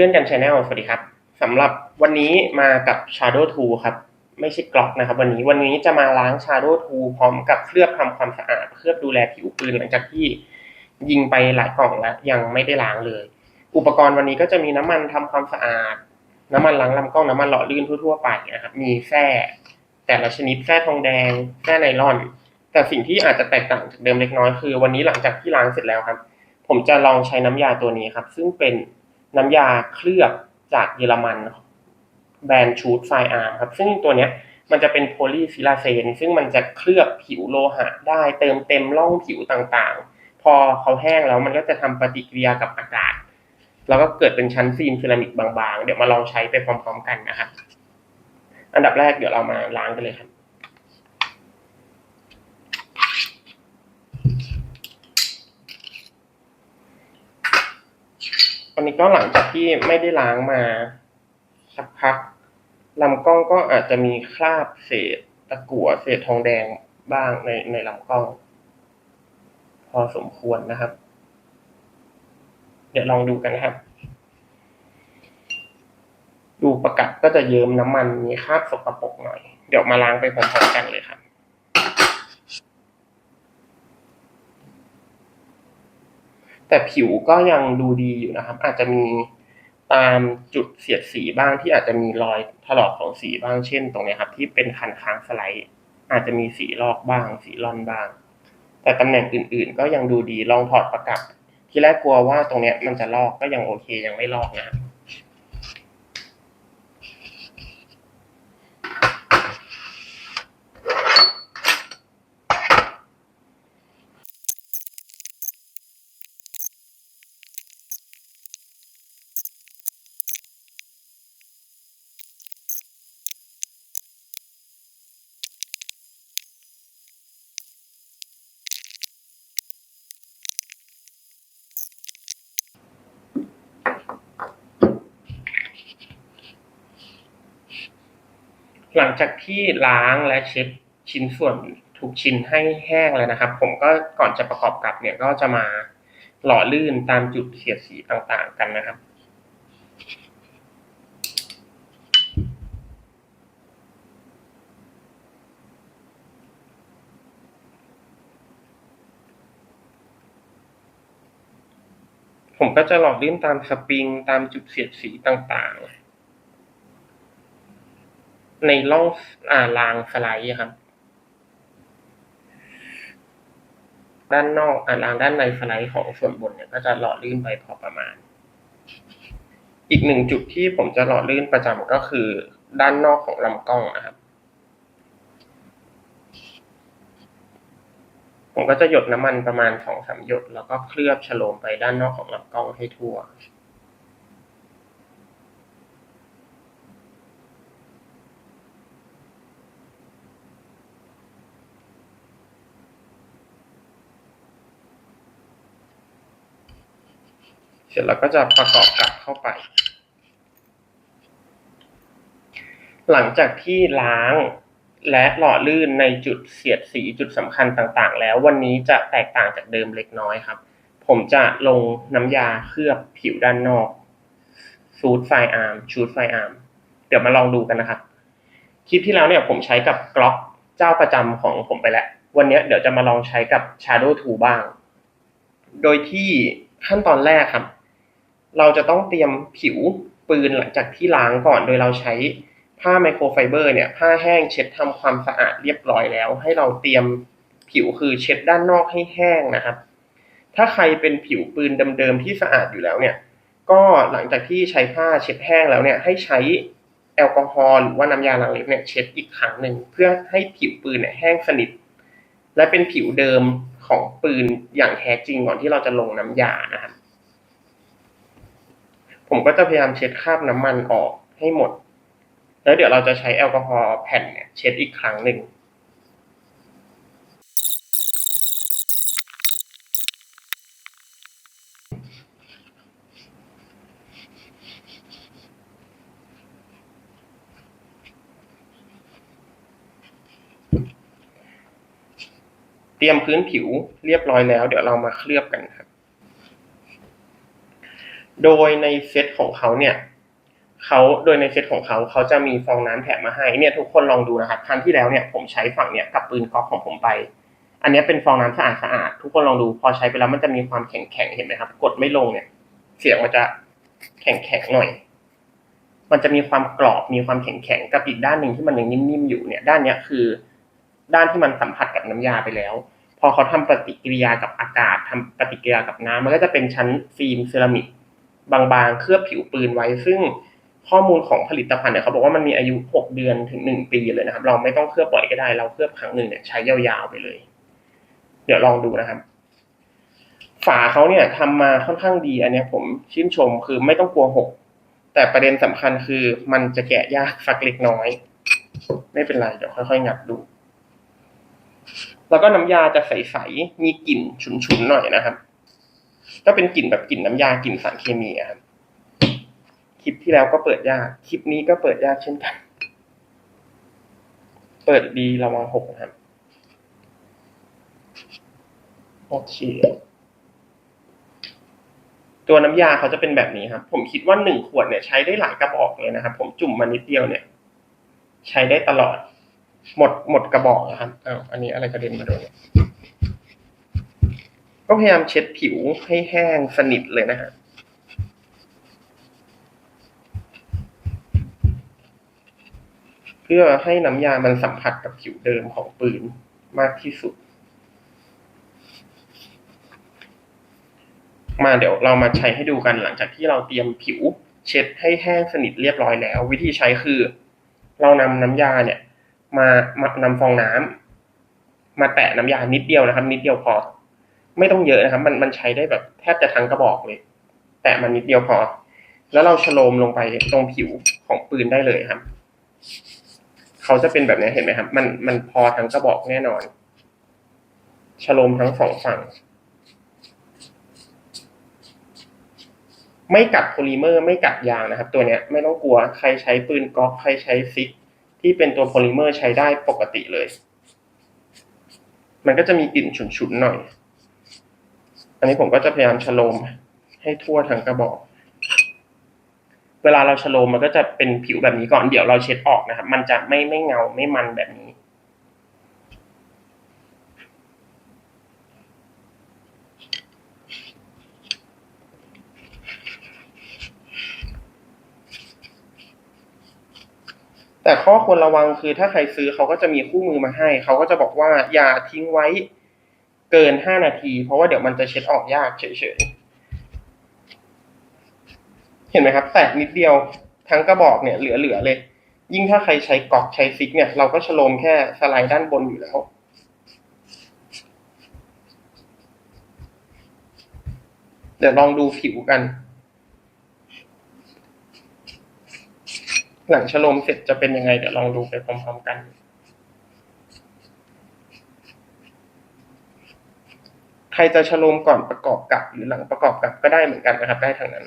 พื่อนกันชาแนลสวัสดีครับสำหรับวันนี้มากับ Shadow 2 ครับ ไม่ใช่กล็อกนะครับ วันนี้วันนี้จะมาล้าง Shadow 2 พร้อมกับเคลือบทำความสะอาด เคลือบดูแลผิวปืนหลังจากที่ยิงไปหลายกล่องแล้ว ยังไม่ได้ล้างเลย อุปกรณ์วันนี้ก็จะมีน้ำมันทำความสะอาด น้ำมันล้างลำกล้องน้ำมันหล่อลื่นทั่วๆไปนะครับมีแส้แต่ละชนิดแส้ทองแดงแส้ไนลอน แต่สิ่งที่อาจจะแตกต่างจากเดิมเล็กน้อยคือ วันนี้หลังจากที่ล้างเสร็จแล้วครับ ผมจะลองใช้น้ำยาตัวนี้ครับ ซึ่งเป็น น้ำยาเคลือบจากเยอรมันแบรนด์ชูดไฟอาร์มครับ ซึ่งตัวเนี้ยมันจะเป็นโพลีฟิลาเซน ซึ่งมันจะเคลือบผิวโลหะได้เติมเต็มร่องผิวต่างๆ พอเขาแห้งแล้วมันก็จะทำปฏิกิริยากับอากาศ แล้วก็เกิดเป็นชั้นฟิล์มเซรามิกบางๆ เดี๋ยวมาลองใช้ไปพร้อมๆกันนะครับ อันดับแรกเดี๋ยวเรามาล้างกันเลยครับ วันนี้ก็หลังจากที่ไม่ได้ล้างมาสักพักลำกล้องก็อาจจะมีคราบเศษตะกั่วเศษทองแดงบ้างในในลำกล้อง พอสมควรนะครับ เดี๋ยวลองดูกันนะครับ ดูประกัดก็จะเยิ้มน้ำมันมีคราบสกปรกหน่อย เดี๋ยวมาล้างไปพร้อมๆกันเลยครับ แต่ผิวก็ยังดูดีอยู่นะครับ อาจจะมีตามจุดเสียดสีบ้างที่อาจจะมีรอยถลอกของสีบ้างเช่น ตรงนี้ครับ ที่เป็นคันค้างสไลด์อาจจะมีสีลอกบ้าง สีร่อนบ้าง แต่ตำแหน่งอื่น ๆ ก็ยังดูดีลองถอดประกับ ที่แรกกลัวว่าตรงเนี้ยมันจะลอกก็ยังโอเคยังไม่ลอกนะครับ หลังจากที่ล้างและเช็ดชิ้นส่วนทุกชิ้นให้แห้งแล้วนะครับ ผมก็ก่อนจะประกอบกับเนี่ยก็จะมาหล่อลื่นตามจุดเสียดสีต่างๆกันนะครับผมก็จะหล่อลื่นตามสปริงตามจุดเสียดสีต่างๆ ในร่องอ่ารางสไลด์อะครับ ด้านนอกอ่ารางด้านในสไลด์ของส่วนบนเนี่ยก็จะหล่อลื่นไปพอประมาณ อีกหนึ่งจุดที่ผมจะหล่อลื่นประจำก็คือ ด้านนอกของลำกล้องนะครับ ผมก็จะหยดน้ำมันประมาณสองสามหยด แล้วก็เคลือบฉโลมไปด้านนอกของลำกล้องให้ทั่ว ร็จแล้วก็จะประกอบกลับเข้าไป หลังจากที่ล้างและหล่อลื่นในจุดเสียดสีจุดสำคัญต่างๆ แล้ววันนี้จะแตกต่างจากเดิมเล็กน้อยครับ ผมจะลงน้ำยาเคลือบผิวด้านนอกซูดไฟอาร์มชูดไฟอาร์มเดี๋ยวมาลองดูกันนะครับคลิปที่แล้วเนี่ยผมใช้กับกล็อกเจ้าประจำของผมไปแล้ว วันนี้เดี๋ยวจะมาลองใช้กับ Shadow 2 บ้าง โดยที่ขั้นตอนแรกครับ เราจะต้องเตรียมผิวปืนหลังจากที่ล้างก่อน โดยเราใช้ผ้าไมโครไฟเบอร์เนี่ยผ้าแห้งเช็ดทำความสะอาดเรียบร้อยแล้ว ให้เราเตรียมผิวคือเช็ดด้านนอกให้แห้งนะครับ ถ้าใครเป็นผิวปืนเดิมๆที่สะอาดอยู่แล้วเนี่ย ก็หลังจากที่ใช้ผ้าเช็ดแห้งแล้วเนี่ยให้ใช้แอลกอฮอล์หรือว่าน้ำยาล้างเล็บเนี่ยเช็ดอีกครั้งหนึ่งเพื่อให้ผิวปืนเนี่ยแห้งสนิท และเป็นผิวเดิมของปืนอย่างแท้จริงก่อนที่เราจะลงน้ำยานะครับ ผมก็จะพยายามเช็ดคราบน้ำมันออกให้หมด แล้วเดี๋ยวเราจะใช้แอลกอฮอล์แผ่นเนี่ยเช็ดอีกครั้งหนึ่งเตรียมพื้นผิวเรียบร้อยแล้ว เดี๋ยวเรามาเคลือบกันครับ โดยในเซตของเขาเนี่ยเขาโดยในเซตของเขาเขาจะมีฟองน้ำแถมมาให้เนี่ยทุกคนลองดูนะครับครั้งที่แล้วเนี่ยผมใช้ฝั่งเนี่ยกับปืนก๊อกของผมไป อันนี้เป็นฟองน้ำสะอาดสะอาดทุกคนลองดูพอใช้ไปแล้วมันจะมีความแข็งแข็งเห็นไหมครับ กดไม่ลงเนี่ย เสียงมันจะแข็งแข็งหน่อย มันจะมีความกรอบมีความแข็งแข็งกับอีกด้านหนึ่งที่มันยังนิ่มๆอยู่เนี่ย ด้านเนี้ยคือ ด้านที่มันสัมผัสกับน้ำยาไปแล้ว พอเขาทำปฏิกิริยากับอากาศทำปฏิกิริยากับน้ำมันก็จะเป็นชั้นฟิล์มเซรามิก บางๆ เคลือบผิวปืนไว้ ซึ่งข้อมูลของผลิตภัณฑ์เนี่ยเขาบอกว่ามันมีอายุ 6 เดือนถึง 1 ปีเลยนะครับ เราไม่ต้องเคลือบบ่อยก็ได้ เราเคลือบครั้งหนึ่งเนี่ยใช้ยาวๆไปเลย เดี๋ยวลองดูนะครับ ฝาเขาเนี่ยทำมาค่อนข้างดีอันนี้ผมชื่นชมคือไม่ต้องกลัวหกแต่ประเด็นสำคัญคือมันจะแกะยากสักเล็กน้อย ไม่เป็นไรเดี๋ยวค่อยๆงัดดู แล้วก็น้ำยาจะใสๆมีกลิ่นฉุนๆหน่อยนะครับ ก็เป็นกลิ่นแบบกลิ่นน้ำยากลิ่นสารเคมีครับคลิปที่แล้วก็เปิดยากคลิปนี้ก็เปิดยากเช่นกัน เปิดดีระวังหกนะครับโอเคตัวน้ำยาเขาจะเป็นแบบนี้ครับ ผมคิดว่าหนึ่งขวดเนี่ยใช้ได้หลายกระบอกเลยนะครับ ผมจุ่มมานิดเดียวเนี่ย ใช้ได้ตลอด หมดหมดกระบอกนะครับอ้าวอันนี้อะไรกระเด็นมาโดนเนี่ย ก็พยายามเช็ดผิวให้แห้งสนิทเลยนะฮะเพื่อให้น้ำยามันสัมผัสกับผิวเดิมของปืนมากที่สุด มาเดี๋ยวเรามาใช้ให้ดูกันหลังจากที่เราเตรียมผิว เช็ดให้แห้งสนิทเรียบร้อยแล้ว วิธีใช้คือ เรานำน้ำยาเนี่ย มามานำฟองน้ำมาแตะน้ำยานิดเดียวนะครับ นิดเดียวพอ ไม่ต้องเยอะนะครับ มันมันใช้ได้แบบแทบจะทั้งกระบอกเลย แตะมันนิดเดียวพอ แล้วเราชโลมลงไปตรงผิวของปืนได้เลยครับ เขาจะเป็นแบบนี้เห็นไหมครับ มันมันพอทั้งกระบอกแน่นอนชโลมทั้งสองฝั่ง ไม่กัดโพลิเมอร์ ไม่กัดยางนะครับ ตัวเนี้ยไม่ต้องกลัวใครใช้ปืนก๊อกใครใช้ซิก ที่เป็นตัวโพลิเมอร์ใช้ได้ปกติเลย มันก็จะมีกลิ่นฉุนๆหน่อย อันนี้ผมก็จะพยายามชโลมให้ทั่วทั้งกระบอก เวลาเราชโลมมันก็จะเป็นผิวแบบนี้ก่อน เดี๋ยวเราเช็ดออกนะครับ มันจะไม่ไม่เงาไม่มันแบบนี้ แต่ข้อควรระวังคือถ้าใครซื้อเขาก็จะมีคู่มือมาให้ เขาก็จะบอกว่าอย่าทิ้งไว้ เกินห้านาที เพราะว่าเดี๋ยวมันจะเช็ดออกยากเฉยๆ เห็นไหมครับ แตกนิดเดียวทั้งกระบอกเนี่ยเหลือๆเลย ยิ่งถ้าใครใช้กอกใช้ซิก เนี่ยเราก็ชโลมแค่สไลด์ด้านบนอยู่แล้วเดี๋ยวลองดูผิวกัน หลังชโลมเสร็จจะเป็นยังไง เดี๋ยวลองดูไปพร้อมๆกัน ใค รจะชโลมก่อนประกอบกับ หรือหลังประกอบกับก็ได้เหมือนกันนะครับ ได้ทางนั้น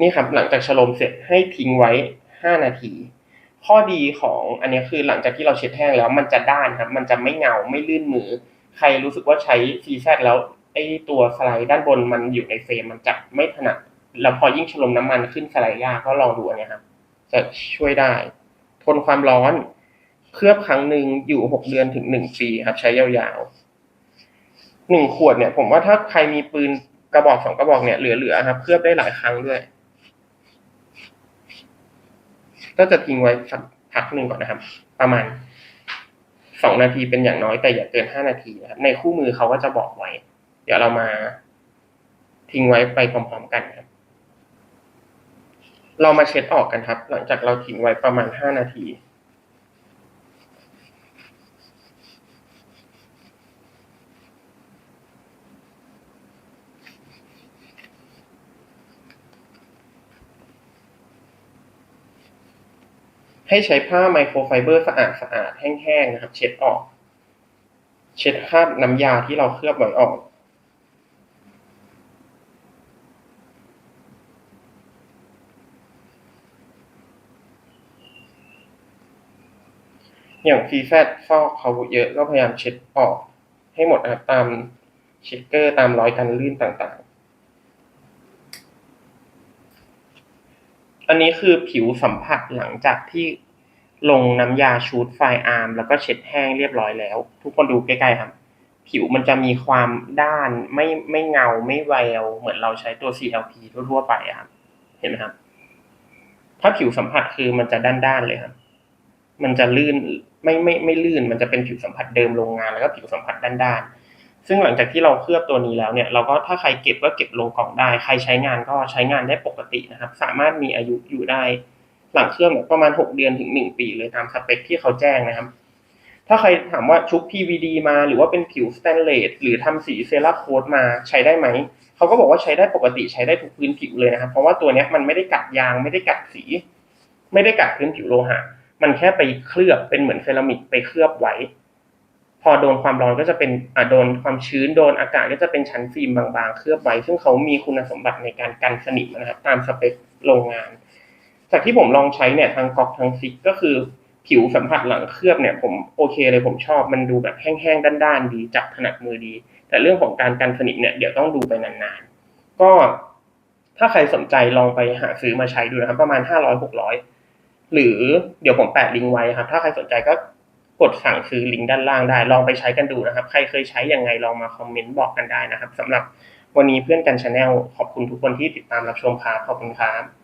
นี่ครับหลังจากชโลมเสร็จให้ทิ้งไว้ห้านาที ข้อดีของอันนี้คือหลังจากที่เราเช็ดแห้งแล้วมันจะด้านครับ มันจะไม่เงาไม่ลื่นมือ ใครรู้สึกว่าใช้ซีแซแล้วไอ้ตัวสไลด์ด้านบนมันอยู่ในเฟรมมันจะไม่ถนัด แล้วพอยิ่งชลมน้ำมันขึ้นสไลด์ยากก็ลองดูอันเนี้ยครับจะช่วยได้ ทนความร้อน เคลือบครั้งหนึ่งอยู่หกเดือนถึงหนึ่งปีครับ ใช้ยาวๆหนึ่งขวดเนี่ย ผมว่าถ้าใครมีปืนกระบอกสองกระบอกเนี่ยเหลือๆครับ เคลือบได้หลายครั้งด้วย ก็จะทิ้งไว้สักพักหนึ่งก่อนนะครับ ประมาณสองนาทีเป็นอย่างน้อยแต่อย่าเกินห้านาทีนะครับในคู่มือเขาก็จะบอกไว้ เดี๋ยวเรามาทิ้งไว้ไปพร้อมๆกันครับ เรามาเช็ดออกกันครับ หลังจากเราทิ้งไว้ประมาณห้านาทีให้ใช้ผ้าไมโครไฟเบอร์สะอาดสะอาดแห้งๆนะครับ เช็ดออก เช็ดคราบน้ำยาที่เราเคลือบไว้ออก อย่างฟีแฟตฟอกเขาเยอะก็พยายามเช็ดออกให้หมดนะครับตามเช็คเกอร์ตามรอยกันลื่นต่างๆ อันนี้คือผิวสัมผัสหลังจากที่ลงน้ำยาชูดไฟอาร์มแล้วก็เช็ดแห้งเรียบร้อยแล้ว ทุกคนดูใกล้ๆครับ ผิวมันจะมีความด้านไม่ไม่เงาไม่แววเหมือนเราใช้ตัว CLP ทั่วๆไปอะครับ เห็นไหมครับ ถ้าผิวสัมผัสคือมันจะด้านๆเลยครับ มันจะลื่นไม่ไม่ไม่ลื่น มันจะเป็นผิวสัมผัสเดิมโรงงานแล้วก็ผิวสัมผัสด้านๆ ซึ่งหลังจากที่เราเคลือบตัวนี้แล้วเนี่ย เราก็ถ้าใครเก็บก็เก็บลงกล่องได้ ใครใช้งานก็ใช้งานได้ปกตินะครับ สามารถมีอายุอยู่ได้หลังเครื่องเนี่ยประมาณหกเดือนถึงหนึ่งปีเลยตามสเปคที่เขาแจ้งนะครับ ถ้าใครถามว่าชุบ PVD มาหรือว่าเป็นผิวสแตนเลสหรือทำสีเซราโคตมาใช้ได้ไหม เขาก็บอกว่าใช้ได้ปกติใช้ได้ทุกพื้นผิวเลยนะครับ เพราะว่าตัวนี้มันไม่ได้กัดยางไม่ได้กัดสี ไม่ได้กัดพื้นผิวโลหะ มันแค่ไปเคลือบเป็นเหมือนเซรามิกไปเคลือบไว้ พอโดนความร้อนก็จะเป็นอ่าโดนความชื้นโดนอากาศก็จะเป็นชั้นฟิล์มบางๆ เคลือบไว้ ซึ่งเขามีคุณสมบัติในการกันสนิมนะครับตามสเปคโรงงาน จากที่ผมลองใช้เนี่ยทางก๊อกทางซิกก็คือผิวสัมผัสหลังเคลือบเนี่ยผมโอเคเลยผมชอบมันดูแบบแห้งๆด้านๆดีจับถนัดมือดี แต่เรื่องของการกันสนิมเนี่ยเดี๋ยวต้องดูไปนานๆ ก็ถ้าใครสนใจลองไปหาซื้อมาใช้ดูนะครับ ประมาณห้าร้อยหกร้อย หรือเดี๋ยวผมแปะลิงก์ไว้ครับ ถ้าใครสนใจก็กดสั่งซื้อลิงก์ด้านล่างได้ ลองไปใช้กันดูนะครับ ใครเคยใช้ยังไงลองมาคอมเมนต์บอกกันได้นะครับสำหรับวันนี้เพื่อนกันชาแนลขอบคุณทุกคนที่ติดตามรับชมครับขอบคุณครับ